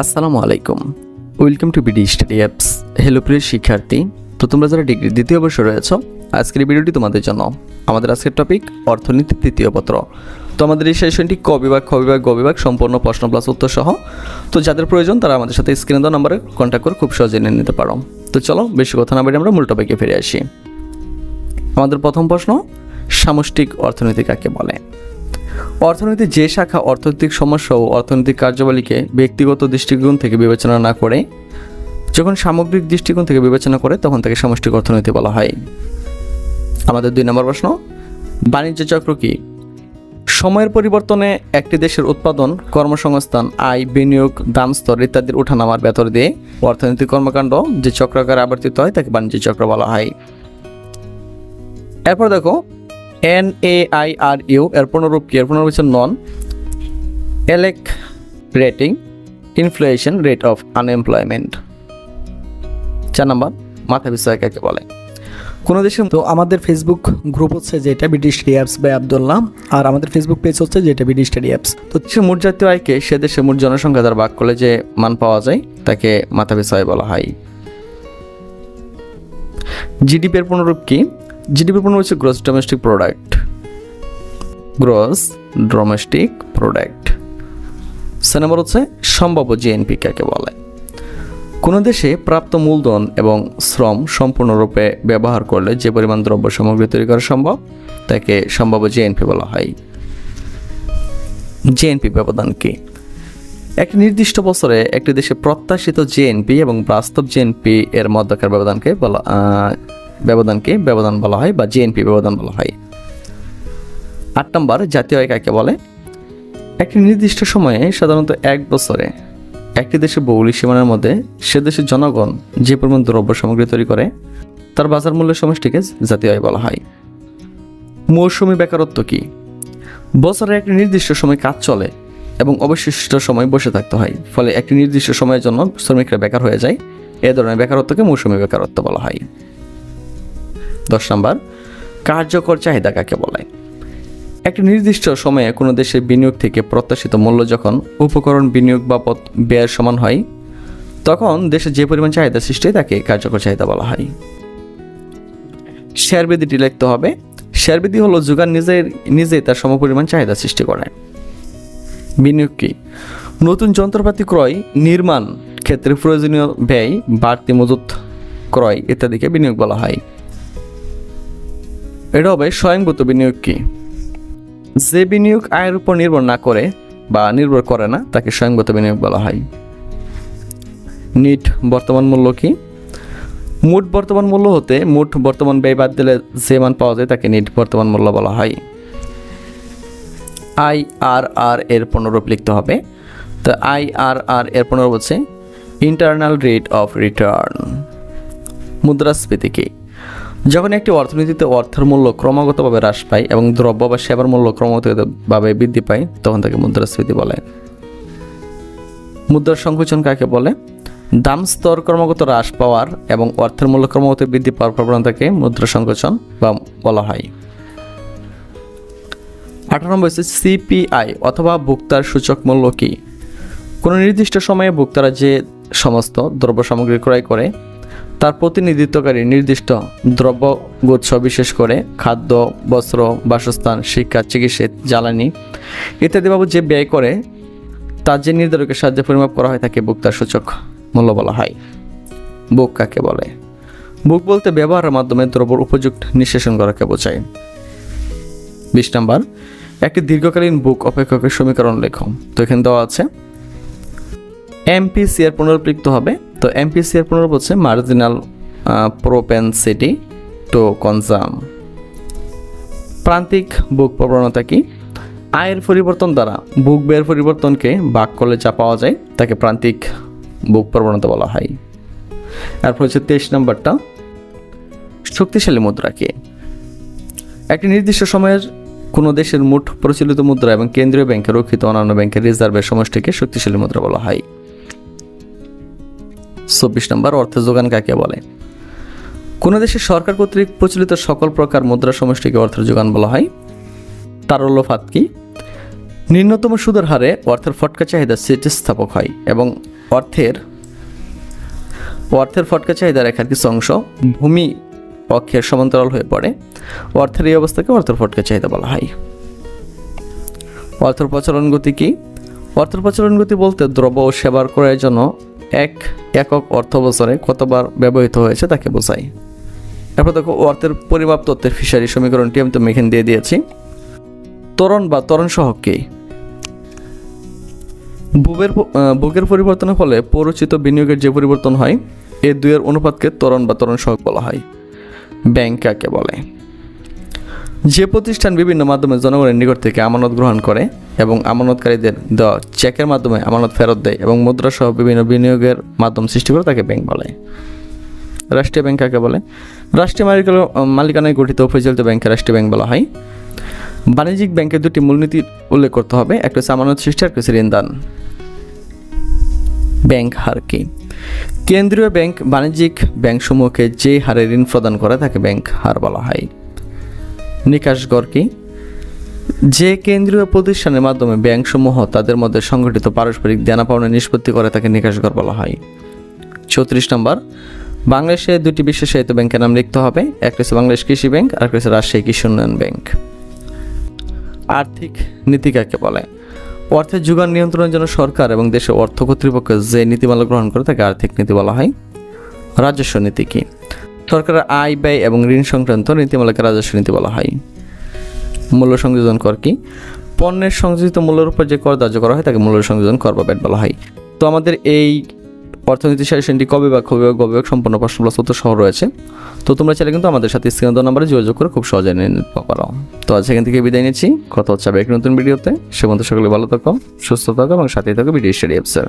আসসালামু আলাইকুম। Welcome to BD study apps hello প্রিয় শিক্ষার্থী। তো তোমরা যারা ডিগ্রি দ্বিতীয় বর্ষে রয়েছ, আজকের ভিডিওটি তোমাদের জন্য। আমাদের আজকের টপিক অর্থনীতি তৃতীয় পত্র। তো আমাদের এই সেশনটি ক বিভাগ, খ বিভাগ, গ বিভাগ, সম্পূর্ণ প্রশ্ন প্লাস উত্তর সহ তো যাদের প্রয়োজন, তারা আমাদের সাথে স্ক্রিনে দেওয়া নাম্বারে কন্ট্যাক্ট করে খুব সহজে নিয়ে নিতে পারো। তো চলো, বেশি কথা না বেরিয়ে আমরা মূল টপিকে ফিরে আসি। আমাদের প্রথম প্রশ্ন, সামষ্টিক অর্থনীতি কাকে বলে? অর্থনীতির যে শাখা অর্থনৈতিক সমস্যা ও অর্থনৈতিক কার্যাবলীকে ব্যক্তিগত দৃষ্টিকোণ থেকে বিবেচনা না করে, যখন সামগ্রিক দৃষ্টিকোণ থেকে বিবেচনা করে, তখন তাকে সামষ্টিক অর্থনীতি বলা হয়। আমাদের দুই নম্বর প্রশ্ন, বাণিজ্য চক্র কি? সময়ের পরিবর্তনে একটি দেশের উৎপাদন, কর্মসংস্থান, আয়, বিনিয়োগ, দাম, স্তর ইত্যাদির ওঠানামার ভেতর দিয়ে অর্থনৈতিক কর্মকাণ্ড যে চক্রাকারে আবর্তিত হয়, তাকে বাণিজ্য চক্র বলা হয়। এরপর দেখো N A I R U এর পুনরূপ কি? এর পুনরূপ হচ্ছে non accelerating inflation rate of unemployment চার নম্বর, মাথা বিষয় কাকে বলে। কোনো দেশে তো আমাদের ফেসবুক গ্রুপ হচ্ছে যেটা BD study apps by Abdullah আর আমাদের ফেসবুক পেজ হচ্ছে যেটা বিডি স্টাডি অ্যাপস তো দেশের মোট জাতীয় আয়কে সে দেশে মোট জনসংখ্যা দ্বারা ভাগ করলে যে মান পাওয়া যায়, তাকে মাথা বিষয় বলা হয়। জিডিপির পুনরূপ কি? জিডিপির পুনরূপ হচ্ছে gross domestic product gross domestic product সে নম্বর হচ্ছে সম্ভাব্য জিএনপি কাকে বলে? কোনো দেশে প্রাপ্ত মূলধন এবং শ্রম সম্পূর্ণরূপে ব্যবহার করলে যে পরিমাণ দ্রব্য সামগ্রী তৈরি করা সম্ভব, তাকে সম্ভাব্য জিএনপি বলা হয়। জেএনপি ব্যবধান কি? একটি নির্দিষ্ট বছরে একটি দেশে প্রত্যাশিত জেএনপি এবং বাস্তব জেএনপি এর মধ্যকার ব্যবধানকে বলা ব্যবধানকে ব্যবধান বলা হয় বা জেএনপি ব্যবধান বলা হয়। আট নম্বর, জাতীয় আয় কাকে বলে, একটি নির্দিষ্ট সময়ে, সাধারণত এক বছরে, একটি দেশের ভৌগোলিক সীমানার মধ্যে সে দেশের জনগণ যে পরিমাণ দ্রব্য সামগ্রী তৈরি করে, তার বাজার মূল্যের সমষ্টিকে জাতীয় আয় বলা হয়। মৌসুমী বেকারত্ব কি? বছরে একটি নির্দিষ্ট সময় কাজ চলে এবং অবশিষ্ট সময় বসে থাকতে হয়, ফলে একটি নির্দিষ্ট সময়ের জন্য শ্রমিকরা বেকার হয়ে যায়। এ ধরনের বেকারত্বকে মৌসুমী বেকারত্ব বলা হয়। দশ নম্বর, কার্যকর চাহিদা কাকে বলে? একটি নির্দিষ্ট সময়ে কোনো দেশের বিনিয়োগ থেকে প্রত্যাশিত মূল্য যখন উপকরণ বিনিয়োগ বাবদ ব্যয়ের সমান হয়, তখন দেশে যে পরিমাণ চাহিদা সৃষ্টি হয় তাকে কার্যকর চাহিদা বলা হয়। শেয়ার বিধিটি লিখতে হবে, শেয়ার বিধি হলো যোগান নিজের নিজেই তার সমপরিমাণ চাহিদা সৃষ্টি করে। বিনিয়োগ কি? নতুন যন্ত্রপাতি ক্রয়, নির্মাণ ক্ষেত্রে প্রয়োজনীয় ব্যয়, বাড়তি মজুত ক্রয় ইত্যাদিকে বিনিয়োগ বলা হয়। এটা হবে স্বয়ংভূত বিনিয়োগ কি? যে বিনিয়োগ আয়ের উপর নির্ভর না করে বা নির্ভর করে না, তাকে স্বয়ংভূত বিনিয়োগ বলা হয়। নিট বর্তমান মূল্য কি? মোট বর্তমান মূল্য হতে মোট বর্তমান ব্যয় বাদ দিলে যে মান পাওয়া যায় তাকে নিট বর্তমান মূল্য বলা হয়। আই আর আর এর পুনরূপ লিখতে হবে। তো আই আর আর এর পুনরূপ হচ্ছে ইন্টারনাল রেট অফ রিটার্ন মুদ্রাস্ফীতি কি? যখন একটি অর্থনীতিতে অর্থের মূল্য ক্রমাগতভাবে হ্রাস পায় এবং দ্রব্য বা সেবার মূল্য ক্রমাগতভাবে বৃদ্ধি পায়, তখন তাকে মুদ্রাস্ফীতি বলে। মুদ্রার সংকোচন কাকে বলে? দাম স্তর ক্রমাগত হ্রাস পাওয়ার এবং অর্থের মূল্য ক্রমাগত বৃদ্ধি পাওয়ার প্রবণতাকে মুদ্রা সংকোচন বা বলা হয়। আঠারো নম্বর হচ্ছে সিপিআই অথবা ভোক্তার সূচক মূল্য কি? কোনো নির্দিষ্ট সময়ে ভোক্তারা যে সমস্ত দ্রব্য সামগ্রী ক্রয় করে তার প্রতিনিধিত্বকারী নির্দিষ্ট দ্রব্যগুচ্ছ বিশেষ করে খাদ্য, বস্ত্র, বাসস্থান, শিক্ষা, চিকিৎসা জ্বালানি ইত্যাদি বাবদ যে ব্যয় করে, তার যে নির্ধারকের সাহায্যে পরিমাপ করা হয় তাকে ভোক্তার সূচক মূল্য বলা হয়। বুক কাকে বলে? বুক বলতে ব্যবহারের মাধ্যমে দ্রব্যর উপযুক্ত নিঃশেষণ করাকে বোঝায়। বিশ নাম্বার, একটি দীর্ঘকালীন বুক অপেক্ষকের সমীকরণ লেখো। তো এখানে দেওয়া আছে, এমপিসি এর পুনরূপ হবে তো এমপিসি এর পুনরূপ হচ্ছে মার্জিনাল প্রোপেনসিটি টু কনজাম প্রান্তিক বুক প্রবণতা কি? আয়ের পরিবর্তন দ্বারা বুক ব্যয়ের পরিবর্তনকে ভাগ করলে যা পাওয়া যায়, তাকে প্রান্তিক বুক প্রবণতা বলা হয়। এরপর হচ্ছে তেইশ নম্বরটা, শক্তিশালী মুদ্রা কি? একটি নির্দিষ্ট সময়ের কোনো দেশের মোট প্রচলিত মুদ্রা এবং কেন্দ্রীয় ব্যাংকে রক্ষিত অন্যান্য ব্যাংকের রিজার্ভের সমষ্টিকে শক্তিশালী মুদ্রা বলা হয়। চব্বিশ নম্বর অর্থ যোগান কাকে বলে? কোনো দেশের সরকার কর্তৃক প্রচলিত সকল প্রকার মুদ্রা সমষ্টিকে অর্থের যোগান বলা হয়। তারল্যফাত কি? নিম্নতম সুদের হারে অর্থের ফটকা চাহিদা স্থিতিস্থাপক হয় এবং অর্থের অর্থের ফটকা চাহিদা রেখার কিছু অংশ ভূমি অক্ষের সমান্তরাল হয়ে পড়ে। অর্থের এই অবস্থাকে অর্থের ফটকা চাহিদা বলা হয়। অর্থের প্রচলন গতি কি? অর্থের প্রচলন গতি বলতে দ্রব্য ও সেবার ক্রয়ের জন্য এক একক অর্থ বছরে কতবার ব্যবহৃত হয়েছে তাকে বোঝায় এরপর দেখো অর্থের পরিমাপ তত্ত্বের ফিশারি সমীকরণটি আমি তুমি এখানে দিয়ে দিয়েছি। ত্বরণ বা ত্বরণ সহক কি? আহ, ভূগের পরিবর্তনের ফলে পরিচিত বিনিয়োগের যে পরিবর্তন হয় এ দুইয়ের অনুপাতকে ত্বরণ বা তরণ সহক বলা হয়। ব্যাংক কাকে বলে। যে প্রতিষ্ঠান বিভিন্ন মাধ্যমে জনগণের নিকট থেকে আমানত গ্রহণ করে এবং আমানতকারীদের দেওয়া চেকের মাধ্যমে আমানত ফেরত দেয় এবং মুদ্রা সহ বিভিন্ন বিনিয়োগের মাধ্যম সৃষ্টি করে তাকে ব্যাংক বলে। রাষ্ট্রীয় ব্যাংক কাকে বলে? রাষ্ট্রীয় মালিকানা- মালিকানায় গঠিত পরিচালিত ব্যাংকে রাষ্ট্রীয় ব্যাংক বলা হয়। বাণিজ্যিক ব্যাংকের দুটি মূলনীতি উল্লেখ করতে হবে, একটা হচ্ছে আমানত সৃষ্টি আর একটা হচ্ছে ঋণদান। ব্যাংক হার কি? কেন্দ্রীয় ব্যাংক বাণিজ্যিক ব্যাংকসমূহকে যে হারে ঋণ প্রদান করে তাকে ব্যাংক হার বলা হয়। নিকাশ গড় কি যে কেন্দ্রীয় প্রতিষ্ঠানের মাধ্যমে ব্যাংকসমূহ তাদের মধ্যে সংগঠিত পারস্পরিক দেনা পাওনা নিষ্পত্তি করে তাকে নিকাশ গড় বলা হয়। চৌত্রিশ নম্বর, বাংলাদেশে দুটি বিশেষায়িত ব্যাংকের নাম লিখতে হবে, একটা হচ্ছে বাংলাদেশ কৃষি ব্যাংক, আর একটা হচ্ছে রাজশাহী কৃষি উন্নয়ন ব্যাংক। আর্থিক নীতি কাকে বলে? অর্থের যোগান নিয়ন্ত্রণের জন্য সরকার এবং দেশের অর্থ কর্তৃপক্ষ যে নীতিমালা গ্রহণ করে তাকে আর্থিক নীতি বলা হয়। রাজস্ব নীতি কি? সরকারের আয় ব্যয় এবং ঋণ সংক্রান্ত নীতিমালাকে রাজস্ব নীতি বলা হয়। মূল্য সংযোজন কর কি? পণ্যের সংযোজিত মূল্যের উপর যে কর ধার্য করা হয়, তাকে মূল্য সংযোজন কর বা ব্যাট বলা হয়। তো আমাদের এই অর্থনীতি সাজেশনটি কবে বা কবে গবেষক সম্পূর্ণ প্রশ্ন প্লাস উত্তর সহ রয়েছে, তো তোমরা চাইলে কিন্তু আমাদের সাথে স্ক্রিন নাম্বারে যোগাযোগ করে খুব সহজে নিয়ে নিতে পারো। তো আজ এখান থেকে বিদায় নিচ্ছি। কথা হচ্ছে আবার নতুন ভিডিওতে। সে পর্যন্ত সকলে ভালো থাকো, সুস্থ থাকো এবং সাথে থাকো ভিডিও স্টাডি অ্যাপসের